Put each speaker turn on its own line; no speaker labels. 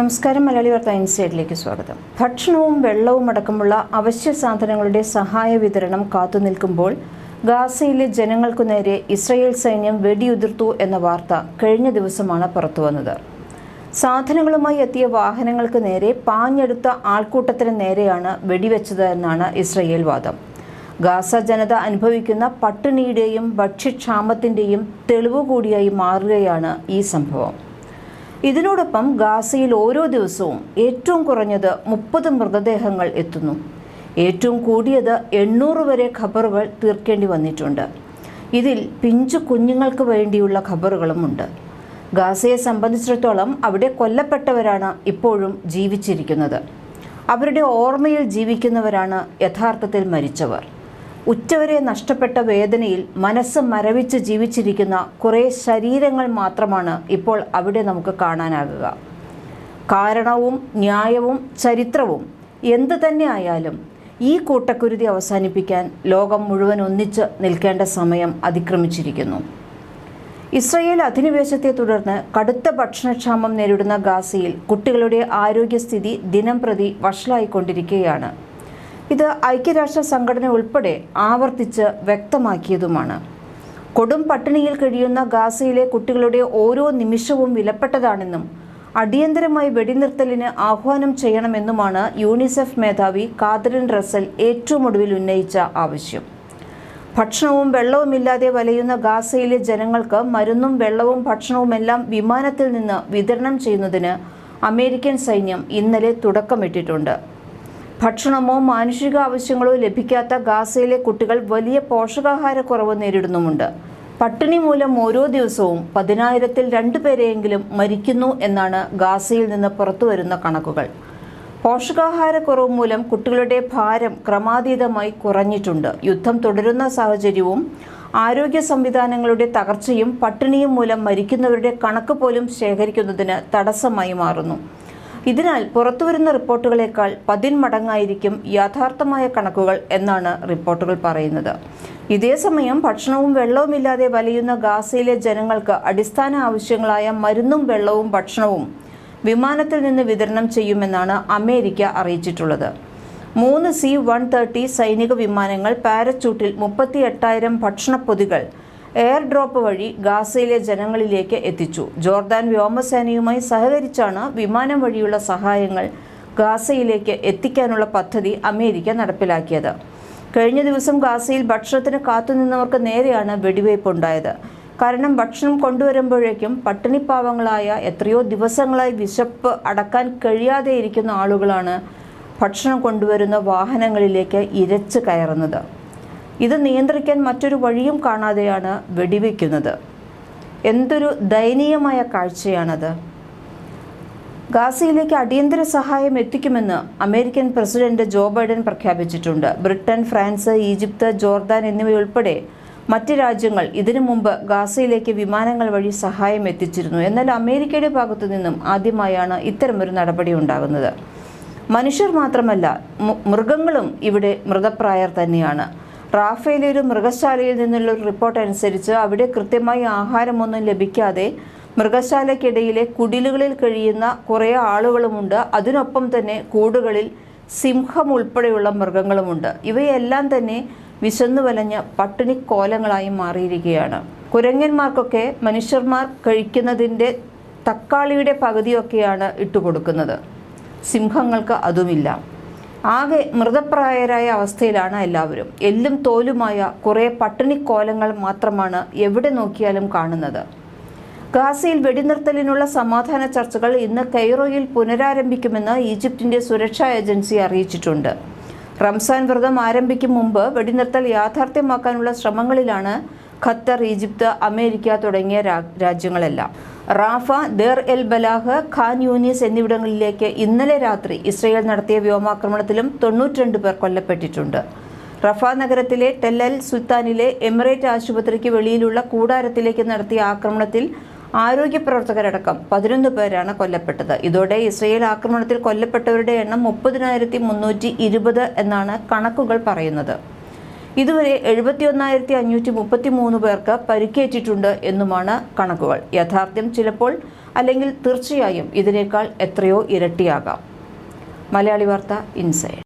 നമസ്കാരം മലയാളി വാർത്ത ഇൻസൈഡിലേക്ക് സ്വാഗതം. ഭക്ഷണവും വെള്ളവും അടക്കമുള്ള അവശ്യ സാധനങ്ങളുടെ സഹായ വിതരണം കാത്തുനിൽക്കുമ്പോൾ ഗാസയിലെ ജനങ്ങൾക്കു നേരെ ഇസ്രയേൽ സൈന്യം വെടിയുതിർത്തു എന്ന വാർത്ത കഴിഞ്ഞ ദിവസമാണ് പുറത്തുവന്നത് സാധനങ്ങളുമായി എത്തിയ വാഹനങ്ങൾക്ക് നേരെ പാഞ്ഞെടുത്ത ആൾക്കൂട്ടത്തിന് നേരെയാണ് വെടിവെച്ചത് എന്നാണ് ഇസ്രയേൽ വാദം. ഗാസ ജനത അനുഭവിക്കുന്ന പട്ടിണിയുടെയും ഭക്ഷ്യക്ഷാമത്തിന്റെയും തെളിവുകൂടിയായി മാറുകയാണ് ഈ സംഭവം. ഇതിനോടൊപ്പം ഗാസയിൽ ഓരോ ദിവസവും ഏറ്റവും കുറഞ്ഞത് മുപ്പത് മൃതദേഹങ്ങൾ എത്തുന്നു. ഏറ്റവും കൂടിയത് എണ്ണൂറ് വരെ ഖബറുകൾ തീർക്കേണ്ടി വന്നിട്ടുണ്ട്. ഇതിൽ പിഞ്ചു കുഞ്ഞുങ്ങൾക്ക് വേണ്ടിയുള്ള ഖബറുകളുമുണ്ട്. ഗാസയെ സംബന്ധിച്ചിടത്തോളം അവിടെ കൊല്ലപ്പെട്ടവരാണ് ഇപ്പോഴും ജീവിച്ചിരിക്കുന്നത്. അവരുടെ ഓർമ്മയിൽ ജീവിക്കുന്നവരാണ് യഥാർത്ഥത്തിൽ മരിച്ചവർ. ഉറ്റവരെ നഷ്ടപ്പെട്ട വേദനയിൽ മനസ്സ് മരവിച്ച് ജീവിച്ചിരിക്കുന്ന കുറേ ശരീരങ്ങൾ മാത്രമാണ് ഇപ്പോൾ അവിടെ നമുക്ക് കാണാനാകുക കാരണവും ന്യായവും ചരിത്രവും എന്ത് തന്നെ ആയാലും ഈ കൂട്ടക്കുരുതി അവസാനിപ്പിക്കാൻ ലോകം മുഴുവൻ ഒന്നിച്ച് നിൽക്കേണ്ട സമയം അതിക്രമിച്ചിരിക്കുന്നു. ഇസ്രയേൽ അധിനിവേശത്തെ തുടർന്ന് കടുത്ത ഭക്ഷണക്ഷാമം നേരിടുന്ന ഗാസയിൽ കുട്ടികളുടെ ആരോഗ്യസ്ഥിതി ദിനം പ്രതി വഷളായിക്കൊണ്ടിരിക്കുകയാണ്. ഇത് ഐക്യരാഷ്ട്ര സംഘടന ഉൾപ്പെടെ ആവർത്തിച്ച് വ്യക്തമാക്കിയതുമാണ്. കൊടും പട്ടിണിയിൽ കഴിയുന്ന ഗാസയിലെ കുട്ടികളുടെ ഓരോ നിമിഷവും വിലപ്പെട്ടതാണെന്നും അടിയന്തരമായി വെടിനിർത്തലിന് ആഹ്വാനം ചെയ്യണമെന്നുമാണ് യൂണിസെഫ് മേധാവി കാതറിൻ റസൽ ഏറ്റവും ഒടുവിൽ ഉന്നയിച്ച ആവശ്യം. ഭക്ഷണവും വെള്ളവുമില്ലാതെ വലയുന്ന ഗാസയിലെ ജനങ്ങൾക്ക് മരുന്നും വെള്ളവും ഭക്ഷണവുമെല്ലാം വിമാനത്തിൽ നിന്ന് വിതരണം ചെയ്യുന്നതിന് അമേരിക്കൻ സൈന്യം ഇന്നലെ തുടക്കമിട്ടിട്ടുണ്ട്. ഭക്ഷണമോ മാനുഷിക ആവശ്യങ്ങളോ ലഭിക്കാത്ത ഗാസയിലെ കുട്ടികൾ വലിയ പോഷകാഹാരക്കുറവ് നേരിടുന്നുമുണ്ട്. പട്ടിണി മൂലം ഓരോ ദിവസവും പതിനായിരത്തിൽ രണ്ടു പേരെയെങ്കിലും മരിക്കുന്നു എന്നാണ് ഗാസയിൽ നിന്ന് പുറത്തുവരുന്ന കണക്കുകൾ. പോഷകാഹാരക്കുറവ് മൂലം കുട്ടികളുടെ ഭാരം ക്രമാതീതമായി കുറഞ്ഞിട്ടുണ്ട്. യുദ്ധം തുടരുന്ന സാഹചര്യവും ആരോഗ്യ സംവിധാനങ്ങളുടെ തകർച്ചയും പട്ടിണിയും മൂലം മരിക്കുന്നവരുടെ കണക്ക് പോലും ശേഖരിക്കുന്നതിന് തടസ്സമായി മാറുന്നു. ഇതിനാൽ പുറത്തുവരുന്ന റിപ്പോർട്ടുകളേക്കാൾ പതിന്മടങ്ങായിരിക്കും യാഥാർത്ഥമായ കണക്കുകൾ എന്നാണ് റിപ്പോർട്ടുകൾ പറയുന്നത്. ഇതേസമയം ഭക്ഷണവും വെള്ളവുമില്ലാതെ വലയുന്ന ഗാസയിലെ ജനങ്ങൾക്ക് അടിസ്ഥാന ആവശ്യങ്ങളായ മരുന്നും വെള്ളവും ഭക്ഷണവും വിമാനത്തിൽ നിന്ന് വിതരണം ചെയ്യുമെന്നാണ് അമേരിക്ക അറിയിച്ചിട്ടുള്ളത്. മൂന്ന് സി വൺ തേർട്ടി സൈനിക വിമാനങ്ങൾ പാരച്ചൂട്ടിൽ മുപ്പത്തി എട്ടായിരം ഭക്ഷണപ്പൊതികൾ എയർ ഡ്രോപ്പ് വഴി ഗാസയിലെ ജനങ്ങളിലേക്ക് എത്തിച്ചു. ജോർദാൻ വ്യോമസേനയുമായി സഹകരിച്ചാണ് വിമാനം വഴിയുള്ള സഹായങ്ങൾ ഗാസയിലേക്ക് എത്തിക്കാനുള്ള പദ്ധതി അമേരിക്ക നടപ്പിലാക്കിയത്. കഴിഞ്ഞ ദിവസം ഗാസയിൽ ഭക്ഷണത്തിന് കാത്തുനിന്നവർക്ക് നേരെയാണ് വെടിവയ്പുണ്ടായത് കാരണം ഭക്ഷണം കൊണ്ടുവരുമ്പോഴേക്കും പട്ടിണിപ്പാവങ്ങളായ എത്രയോ ദിവസങ്ങളായി വിശപ്പ് അടക്കാൻ കഴിയാതെ ഇരിക്കുന്ന ആളുകളാണ് ഭക്ഷണം കൊണ്ടുവരുന്ന വാഹനങ്ങളിലേക്ക് ഇരച്ച് കയറുന്നത്. ഇത് നിയന്ത്രിക്കാൻ മറ്റൊരു വഴിയും കാണാതെയാണ് വെടിവെക്കുന്നത്. എന്തൊരു ദയനീയമായ കാഴ്ചയാണത്. ഗാസയിലേക്ക് അടിയന്തര സഹായം എത്തിക്കുമെന്ന് അമേരിക്കൻ പ്രസിഡന്റ് ജോ ബൈഡൻ പ്രഖ്യാപിച്ചിട്ടുണ്ട്. ബ്രിട്ടൻ ഫ്രാൻസ് ഈജിപ്ത് ജോർദാൻ എന്നിവയുൾപ്പെടെ മറ്റ് രാജ്യങ്ങൾ ഇതിനു മുമ്പ് ഗാസയിലേക്ക് വിമാനങ്ങൾ വഴി സഹായം എത്തിച്ചിരുന്നു. എന്നാൽ അമേരിക്കയുടെ ഭാഗത്തു നിന്നും ആദ്യമായാണ് ഇത്തരമൊരു നടപടി ഉണ്ടാകുന്നത്. മനുഷ്യർ മാത്രമല്ല മൃഗങ്ങളും ഇവിടെ മൃതപ്രായർ തന്നെയാണ്. റാഫേലെ ഒരു മൃഗശാലയിൽ നിന്നുള്ള ഒരു റിപ്പോർട്ട് അനുസരിച്ച് അവിടെ കൃത്യമായി ആഹാരമൊന്നും ലഭിക്കാതെ മൃഗശാലയ്ക്കിടയിലെ കുടിലുകളിൽ കഴിയുന്ന കുറേ ആളുകളുമുണ്ട്. അതിനൊപ്പം തന്നെ കൂടുകളിൽ സിംഹം ഉൾപ്പെടെയുള്ള മൃഗങ്ങളുമുണ്ട്. ഇവയെല്ലാം തന്നെ വിശന്നു പട്ടിണി കോലങ്ങളായി മാറിയിരിക്കുകയാണ്. കുരങ്ങന്മാർക്കൊക്കെ മനുഷ്യന്മാർ കഴിക്കുന്നതിന്റെ തക്കാളിയുടെ പകുതിയൊക്കെയാണ് ഇട്ടുകൊടുക്കുന്നത്. സിംഹങ്ങൾക്ക് അതുമില്ല. ആകെ മൃതപ്രായരായ അവസ്ഥയിലാണ് എല്ലാവരും. എല്ലും തോലുമായ കുറേ പട്ടിണിക്കോലങ്ങൾ മാത്രമാണ് എവിടെ നോക്കിയാലും കാണുന്നത്. ഗാസയിൽ വെടിനിർത്തലിനുള്ള സമാധാന ചർച്ചകൾ ഇന്ന് കെയ്റോയിൽ പുനരാരംഭിക്കുമെന്ന് ഈജിപ്തിന്റെ സുരക്ഷാ ഏജൻസി അറിയിച്ചിട്ടുണ്ട്. റംസാൻ വ്രതം ആരംഭിക്കും മുമ്പ് വെടിനിർത്തൽ യാഥാർത്ഥ്യമാക്കാനുള്ള ശ്രമങ്ങളിലാണ് ഖത്തർ ഈജിപ്ത് അമേരിക്ക തുടങ്ങിയ രാജ്യങ്ങളെല്ലാം. Rafah Deir el Balah Khan Younis എന്നിവിടങ്ങളിലേക്ക് ഇന്നലെ രാത്രി ഇസ്രയേൽ നടത്തിയ വ്യോമാക്രമണത്തിലും തൊണ്ണൂറ്റിരണ്ട് പേർ കൊല്ലപ്പെട്ടിട്ടുണ്ട്. റഫ നഗരത്തിലെ ടെല്ലൽ സുൽത്താനിലെ എമിറേറ്റ് ആശുപത്രിക്ക് വെളിയിലുള്ള കൂടാരത്തിലേക്ക് നടത്തിയ ആക്രമണത്തിൽ ആരോഗ്യ പ്രവർത്തകരടക്കം പതിനൊന്ന് പേരാണ് കൊല്ലപ്പെട്ടത്. ഇതോടെ ഇസ്രയേൽ ആക്രമണത്തിൽ കൊല്ലപ്പെട്ടവരുടെ എണ്ണം മുപ്പതിനായിരത്തി മുന്നൂറ്റി ഇരുപത് എന്നാണ് കണക്കുകൾ പറയുന്നത്. ഇതുവരെ എഴുപത്തിയൊന്നായിരത്തി അഞ്ഞൂറ്റി മുപ്പത്തി മൂന്ന് പേർക്ക് പരിക്കേറ്റിട്ടുണ്ട് എന്നുമാണ് കണക്കുകൾ. യാഥാർത്ഥ്യം ചിലപ്പോൾ അല്ലെങ്കിൽ തീർച്ചയായും ഇതിനേക്കാൾ എത്രയോ ഇരട്ടിയാകാം. മലയാളി വാർത്ത ഇൻസൈഡ്.